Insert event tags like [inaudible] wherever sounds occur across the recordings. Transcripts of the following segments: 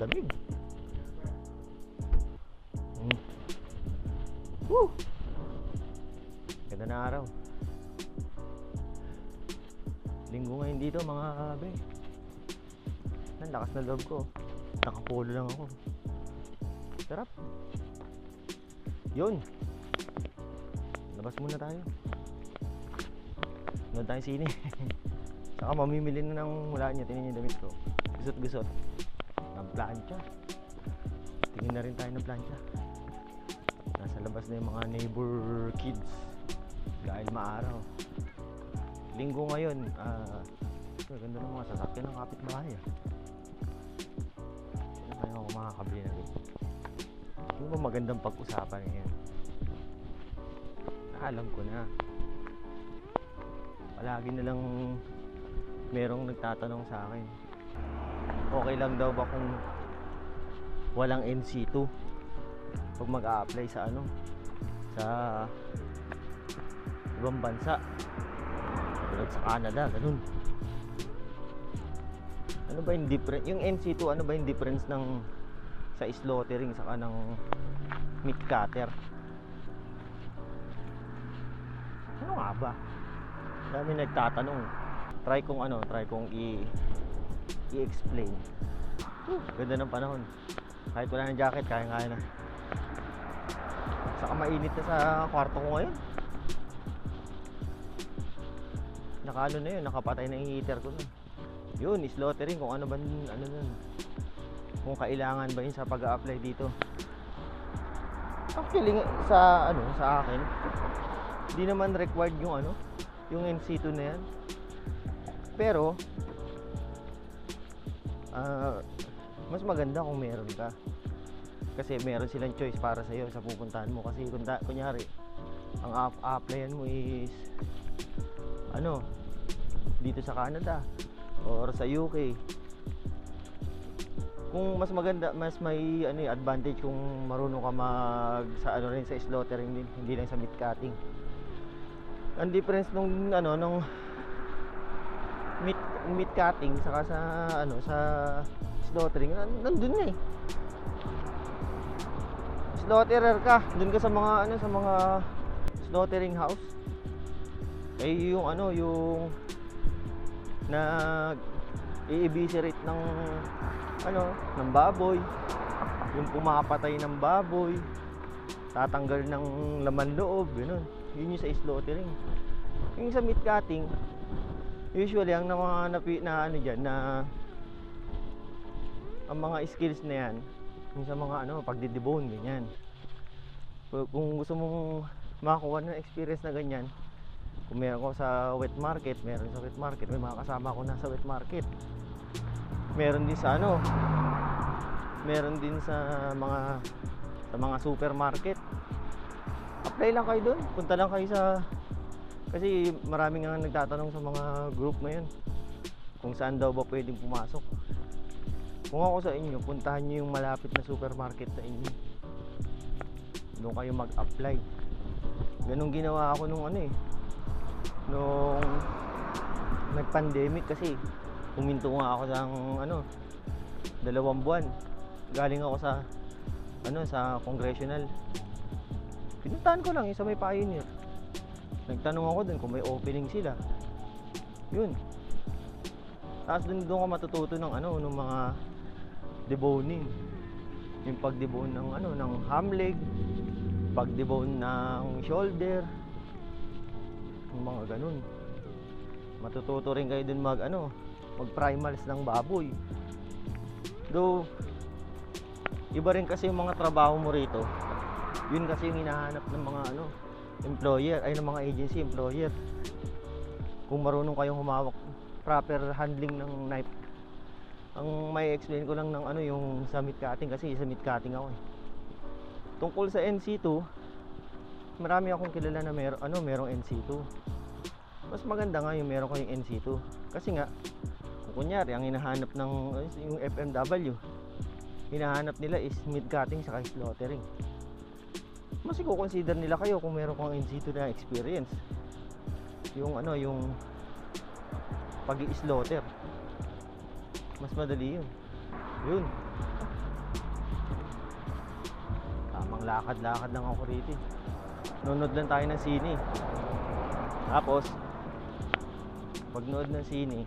lamig. Hmm. Woo! Ganda na araw. Linggo ngayon dito mga kabe. Ang lakas na loob ko. Nakapulo lang ako. Sarap. Yun. Labas muna tayo. Noon tayo sini. [laughs] Saka mamimili na ng wala niya. Tingnan niyo damit ko. Gusot-gusot. Ang plancha. Tingin na rin tayo ng plancha. Nasa labas na yung mga neighbor kids. Dahil maaraw. Linggo ngayon. Ah, uh, ganda ng mga sasakyan ng kapitbahay. Ah. Kaya ako makakabili na rin? Ba magandang pag-usapan ngayon? Alam ko na. Palagi na lang merong nagtatanong sa akin. Okay lang daw ba kung walang NC2 pag mag-a-apply sa ano? Sa ibang bansa. Tulad sa Canada ganun. Ano ba yung difference? Yung NC2 ano ba yung difference ng sa slaughtering saka ng meat cutter? Ano nga ba? Dami nagtatanong. Try kong ano try kong i i-explain. Ganda ng panahon. Kahit wala ng jacket kaya kaya na. Saka mainit na sa kwarto ko ngayon. Naka na yun nakapatay na yung heater ko nun. Yun slaughtering kung ano ba ano nun. Kung kailangan ba yun sa pag apply dito. Actually sa ano sa akin hindi naman required yung ano yung NC2 na yan. Pero ah, mas maganda kung meron ka. Kasi meron silang choice para sa iyo sa pupuntahan mo. Kasi kung kunyari ang app- applyan mo is ano dito sa Canada or sa UK kung mas maganda mas may ano eh, advantage kung marunong ka mag sa ano rin sa slaughtering din hindi lang sa meat cutting. Ang difference nung ano nung meat cutting saka sa ano sa slaughtering nan- nandun na eh. Slaughterer ka dun ka sa mga ano sa mga slaughtering house. Eh yung ano yung nag i-eviscerate ng ano ng baboy. Yung pumapatay ng baboy. Tatanggal ng laman loob ganun. Yun yung sa slaughtering. Yung sa meat cutting usually ang mga napi, na ano dyan na ang mga skills na yan yung sa mga ano pagdidebone ganyan. Kung gusto mong makakuha ng experience na ganyan kung meron ko sa wet market meron sa wet market may mga kasama ko na sa wet market. Meron din sa ano meron din sa mga sa mga supermarket. Apply lang kayo doon punta lang kayo sa kasi maraming nga nagtatanong sa mga group na yun kung saan daw ba pwedeng pumasok. Kung ako sa inyo puntahan nyo yung malapit na supermarket sa inyo. Doon kayo mag-apply. Ganun ginawa ako nung ano eh nung nag-pandemic kasi huminto nga ako ng ano dalawang buwan. Galing ako sa ano sa congressional. Pinuntahan ko lang yung sa may pioneer nagtanong ako dun kung may opening sila. Yun. Tapos dun doon ko matututo ng ano ng mga deboning yung pag-debone ng ano ng ham leg pag-debone ng shoulder yung mga ganun. Matututo rin kayo dun mag ano mag primals ng baboy. Though iba rin kasi yung mga trabaho mo rito. Yun kasi yung hinahanap ng mga ano employer ay ng mga agency employer. Kung marunong kayong humawak proper handling ng knife. Ang may explain ko lang ng ano yung sa meat cutting kasi sa meat cutting ako eh. tungkol sa NC2 marami akong kilala na meron ano merong NC2 mas maganda nga yung meron kayong NC2 kasi nga kung kunyari ang hinahanap ng yung FMW hinahanap nila is meat cutting sa slaughtering mas i-consider nila kayo kung meron kang NC2 na experience yung ano yung pag slaughter mas madali yun yun Tamang lakad-lakad lang ako rito. eh. Nunod lang tayo ng sine. Tapos, pag nood ng sine,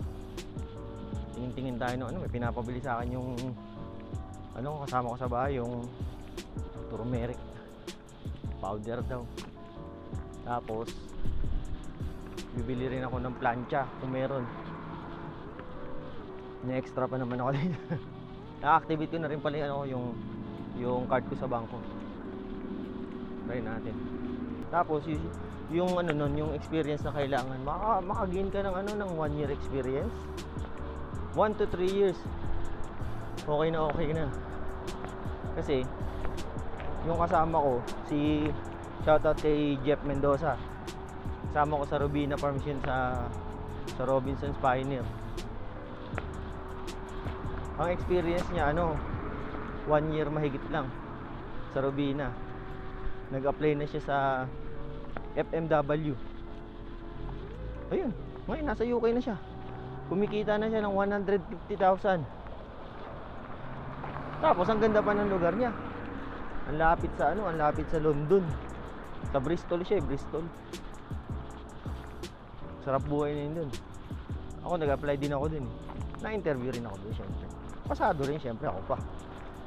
tingin-tingin tayo ng ano, may pinapabili sa akin yung ano, kasama ko sa bahay, yung turmeric powder daw. Tapos, bibili rin ako ng plancha kung meron. Na-extra pa naman ako. [laughs] Na-activate ko na rin pala ano, yung, yung card ko sa bangko. Try natin. Tapos, yung, yung ano nun, yung experience na kailangan, maka, makagain ka ng ano, ng one year experience. 1 to 3 years. Okay na okay na. Kasi, yung kasama ko, si shoutout kay Jeff Mendoza. Kasama ko sa Robina Farms yun sa, sa Robinson's Pioneer. Ang experience niya, ano, one year mahigit lang sa Robina. Nag-apply na siya sa FMW. Ayun, ngayon nasa UK na siya. Kumikita na siya ng 150,000. Tapos ang ganda pa ng lugar niya. Ang lapit sa ano, ang lapit sa London. Sa Bristol siya, eh, Bristol. Sarap buhay na yun dun. Ako nag-apply din ako dun. eh. Na-interview rin ako dun, syempre. Pasado rin, syempre ako pa.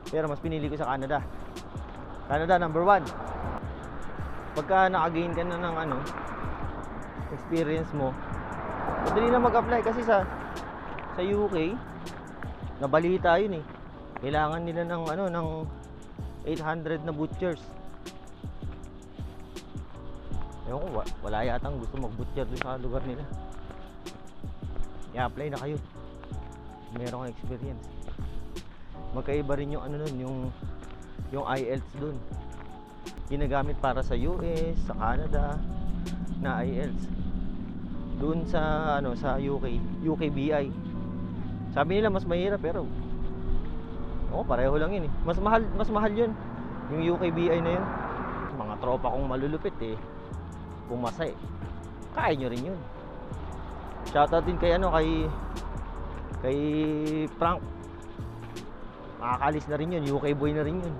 Pero mas pinili ko sa Canada. Canada number one. Pagka nakagain ka na ng ano, experience mo, madali na mag-apply kasi sa sa UK, nabalita yun eh. Kailangan nila ng ano, ng 800 na butchers. Ewan ko, wa- wala yatang gusto mag-butcher doon sa lugar nila. I-apply na kayo. Meron kang experience. Magkaiba rin yung ano nun, yung yung IELTS dun. Ginagamit para sa US, sa Canada, na IELTS. Doon sa ano sa UK, UKBI. Sabi nila mas mahirap pero Oo, pareho lang yun eh. Mas mahal, mas mahal yun. Yung UKBI na yun. Mga tropa kong malulupit eh. Pumasa eh. Kaya nyo rin yun. Shoutout din kay ano, kay kay Frank. Makakalis na rin yun. UK boy na rin yun.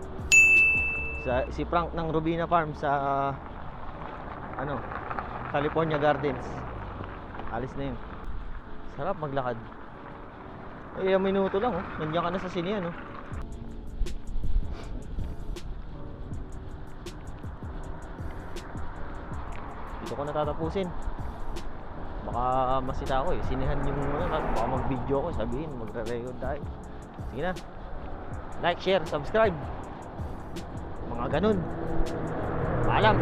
Sa, si Frank ng Rubina Farm sa ano, California Gardens. Alis na yun. Sarap maglakad. Eh, ilang minuto lang oh. Nandiyan ka na sa sinian oh. Dito ko natatapusin. Baka masita ako eh. Sinihan yung ano, baka mag-video ko, sabihin, magre-record tayo. Sige na. Like, share, subscribe. Mga ganun. Paalam.